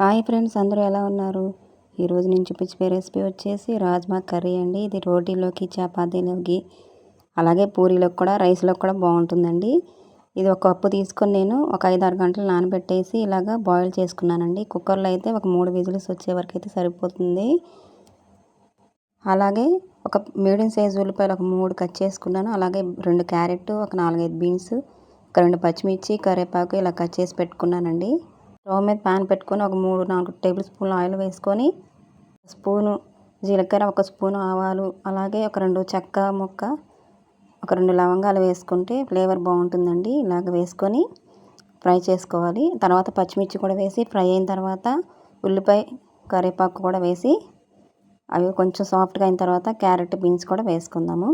Hi friends అందరూ ఎలా ఉన్నారు? ఈరోజు నేను చూపించే రెసిపీ వచ్చేసి రాజ్మా కర్రీ అండి. ఇది రోటీలోకి చపాతీలోకి అలాగే పూరీలోకి కూడా రైస్లోకి కూడా బాగుంటుందండి. ఇది ఒక కప్పు తీసుకొని నేను ఒక ఐదు ఆరు గంటలు నానబెట్టేసి ఇలాగా బాయిల్ చేసుకున్నానండి. కుక్కర్లో అయితే ఒక మూడు విజిల్స్ వచ్చే వరకు అయితే సరిపోతుంది. అలాగే ఒక మీడియం సైజ్ ఉల్లిపాయలు ఒక మూడు కట్ చేసుకున్నాను. అలాగే రెండు క్యారెట్ ఒక నాలుగైదు బీన్స్ ఒక రెండు పచ్చిమిర్చి కరివేపాకు ఇలా కట్ చేసి పెట్టుకున్నానండి. స్టవ్ మీద ప్యాన్ పెట్టుకొని ఒక మూడు నాలుగు టేబుల్ స్పూన్ ఆయిల్ వేసుకొని స్పూను జీలకర్ర ఒక స్పూను ఆవాలు అలాగే ఒక రెండు చెక్క ముక్క ఒక రెండు లవంగాలు వేసుకుంటే ఫ్లేవర్ బాగుంటుందండి. ఇలాగ వేసుకొని ఫ్రై చేసుకోవాలి. తర్వాత పచ్చిమిర్చి కూడా వేసి ఫ్రై అయిన తర్వాత ఉల్లిపాయ కరివేపాకు కూడా వేసి అవి కొంచెం సాఫ్ట్గా అయిన తర్వాత క్యారెట్ బీన్స్ కూడా వేసుకుందాము.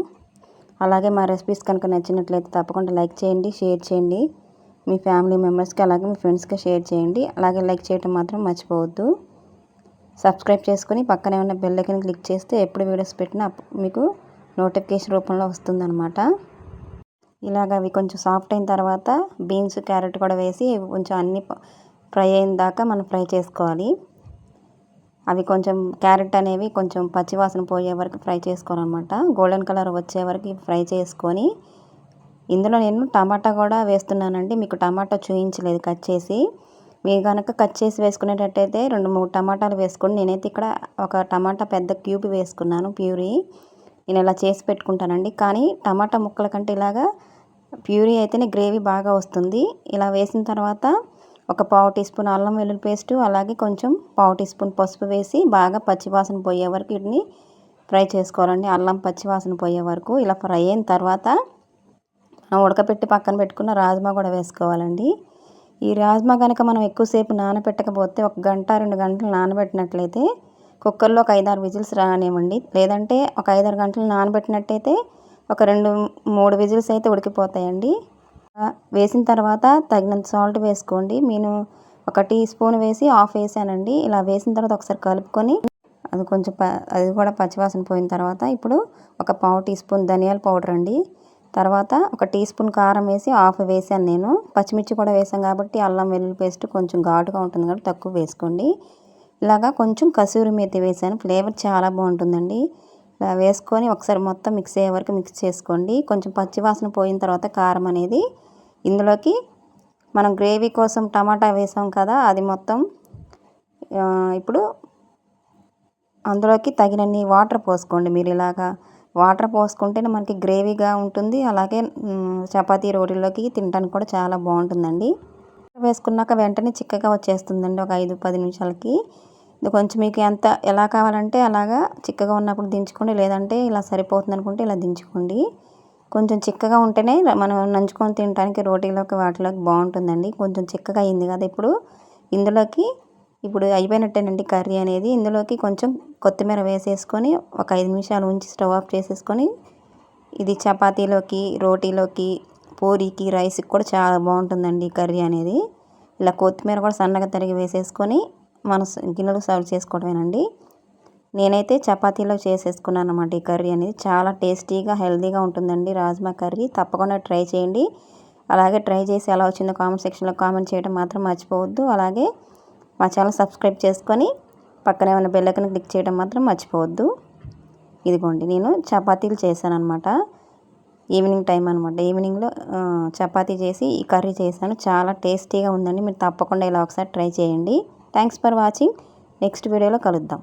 అలాగే మా రెసిపీస్ కనుక నచ్చినట్లయితే తప్పకుండా లైక్ చేయండి షేర్ చేయండి. మీ ఫ్యామిలీ మెంబర్స్కి అలాగే మీ ఫ్రెండ్స్కి షేర్ చేయండి. అలాగే లైక్ చేయడం మాత్రం మర్చిపోవద్దు. సబ్స్క్రైబ్ చేసుకొని పక్కనే ఉన్న బెల్ ఐకన్ క్లిక్ చేస్తే ఎప్పుడు వీడియోస్ పెట్టినా మీకు నోటిఫికేషన్ రూపంలో వస్తుందన్నమాట. ఇలాగ అవి కొంచెం సాఫ్ట్ అయిన తర్వాత బీన్స్ క్యారెట్ కూడా వేసి కొంచెం అన్ని ఫ్రై అయిన దాకా మనం ఫ్రై చేసుకోవాలి. అవి కొంచెం క్యారెట్ అనేవి కొంచెం పచ్చివాసన పోయే వరకు ఫ్రై చేసుకోవాలన్నమాట. గోల్డెన్ కలర్ వచ్చే వరకు ఫ్రై చేసుకొని ఇందులో నేను టమాటా కూడా వేస్తున్నానండి. మీకు టమాటా చూయించలేదు కట్ చేసి. మీరు కనుక కట్ చేసి వేసుకునేటట్టయితే రెండు మూడు టమాటాలు వేసుకోండి. నేనైతే ఇక్కడ ఒక టమాటా పెద్ద క్యూబ్ వేసుకున్నాను ప్యూరీ. నేను ఇలా చేసి పెట్టుకుంటానండి. కానీ టమాటా ముక్కల కంటే ఇలాగా ప్యూరీ అయితేనే గ్రేవీ బాగా వస్తుంది. ఇలా వేసిన తర్వాత ఒక పావు టీ స్పూన్ అల్లం వెల్లుల్లి పేస్ట్ అలాగే కొంచెం పావు టీ స్పూన్ పసుపు వేసి బాగా పచ్చివాసన పోయే వరకు వీటిని ఫ్రై చేసుకోవాలండి. అల్లం పచ్చివాసన పోయే వరకు. ఇలా ఫ్రై అయిన తర్వాత ఉడకపెట్టి పక్కన పెట్టుకున్న రాజ్మా కూడా వేసుకోవాలండి. ఈ రాజ్మా కనుక మనం ఎక్కువసేపు నానబెట్టకపోతే ఒక గంట రెండు గంటలు నానబెట్టినట్లయితే కుక్కర్లో ఒక ఐదారు విజిల్స్ రానివ్వండి. లేదంటే ఒక ఐదారు గంటలు నానబెట్టినట్టయితే ఒక రెండు మూడు విజిల్స్ అయితే ఉడికిపోతాయండి. వేసిన తర్వాత తగినంత సాల్ట్ వేసుకోండి. నేను ఒక టీ స్పూన్ వేసి ఆఫ్ వేసానండి. ఇలా వేసిన తర్వాత ఒకసారి కలుపుకొని అది కొంచెం అది కూడా పచ్చివాసన పోయిన తర్వాత ఇప్పుడు ఒక పావు టీ స్పూన్ ధనియాల పౌడర్ అండి. తర్వాత ఒక టీ స్పూన్ కారం వేసి ఆఫ్ వేసాను నేను. పచ్చిమిర్చి కూడా వేసాం కాబట్టి అల్లం వెల్లుల్లి పేస్ట్ కొంచెం ఘాటుగా ఉంటుంది కాబట్టి తక్కువ వేసుకోండి. ఇలాగా కొంచెం కసూరి మేతి వేసాను. ఫ్లేవర్ చాలా బాగుంటుందండి. ఇలా వేసుకొని ఒకసారి మొత్తం మిక్స్ అయ్యే వరకు మిక్స్ చేసుకోండి. కొంచెం పచ్చివాసన పోయిన తర్వాత కారం అనేది ఇందులోకి మనం గ్రేవీ కోసం టమాటా వేసాం కదా అది మొత్తం ఇప్పుడు అందులోకి తగినన్ని వాటర్ పోసుకోండి మీరు ఇలాగా. వాటర్ పోసుకుంటేనే మనకి గ్రేవీగా ఉంటుంది. అలాగే చపాతీ రోటీలోకి తినడానికి కూడా చాలా బాగుంటుందండి. వేసుకున్నాక వెంటనే చిక్కగా వచ్చేస్తుందండి ఒక ఐదు పది నిమిషాలకి. ఇది కొంచెం మీకు ఎంత ఎలా కావాలంటే అలాగా చిక్కగా ఉన్నప్పుడు దించుకోండి. లేదంటే ఇలా సరిపోతుంది అనుకుంటే ఇలా దించుకోండి. కొంచెం చిక్కగా ఉంటేనే మనం నంచుకొని తినడానికి రోటీలోకి వాటిలోకి బాగుంటుందండి. కొంచెం చిక్కగా అయింది కదా ఇప్పుడు. ఇందులోకి ఇప్పుడు అయిపోయినట్టేనండి కర్రీ అనేది. ఇందులోకి కొంచెం కొత్తిమీర వేసేసుకొని ఒక ఐదు నిమిషాలు ఉంచి స్టవ్ ఆఫ్ చేసేసుకొని ఇది చపాతీలోకి రోటీలోకి పూరీకి రైస్కి కూడా చాలా బాగుంటుందండి కర్రీ అనేది. ఇలా కొత్తిమీర కూడా సన్నగా తరిగి వేసేసుకొని మన గిన్నెలు సర్వ్ చేసుకోవడమేనండి. నేనైతే చపాతీలో చేసేసుకున్నాను అనమాట ఈ కర్రీ అనేది. చాలా టేస్టీగా హెల్తీగా ఉంటుందండి రాజ్మా కర్రీ. తప్పకుండా ట్రై చేయండి. అలాగే ట్రై చేసి ఎలా వచ్చిందో కామెంట్ సెక్షన్లో కామెంట్ చేయడం మాత్రం మర్చిపోవద్దు. అలాగే మా ఛానల్ సబ్స్క్రైబ్ చేసుకొని పక్కనే ఉన్న బెల్లకని క్లిక్ చేయడం మాత్రం మర్చిపోవద్దు. ఇదిగోండి నేను చపాతీలు చేశాను అనమాట ఈవినింగ్ టైం అనమాట ఈవినింగ్లో చపాతీ చేసి ఈ కర్రీ చేశాను. చాలా టేస్టీగా ఉందండి. మీరు తప్పకుండా ఇలా ఒకసారి ట్రై చేయండి. థ్యాంక్స్ ఫర్ వాచింగ్ నెక్స్ట్ వీడియోలో కలుద్దాం.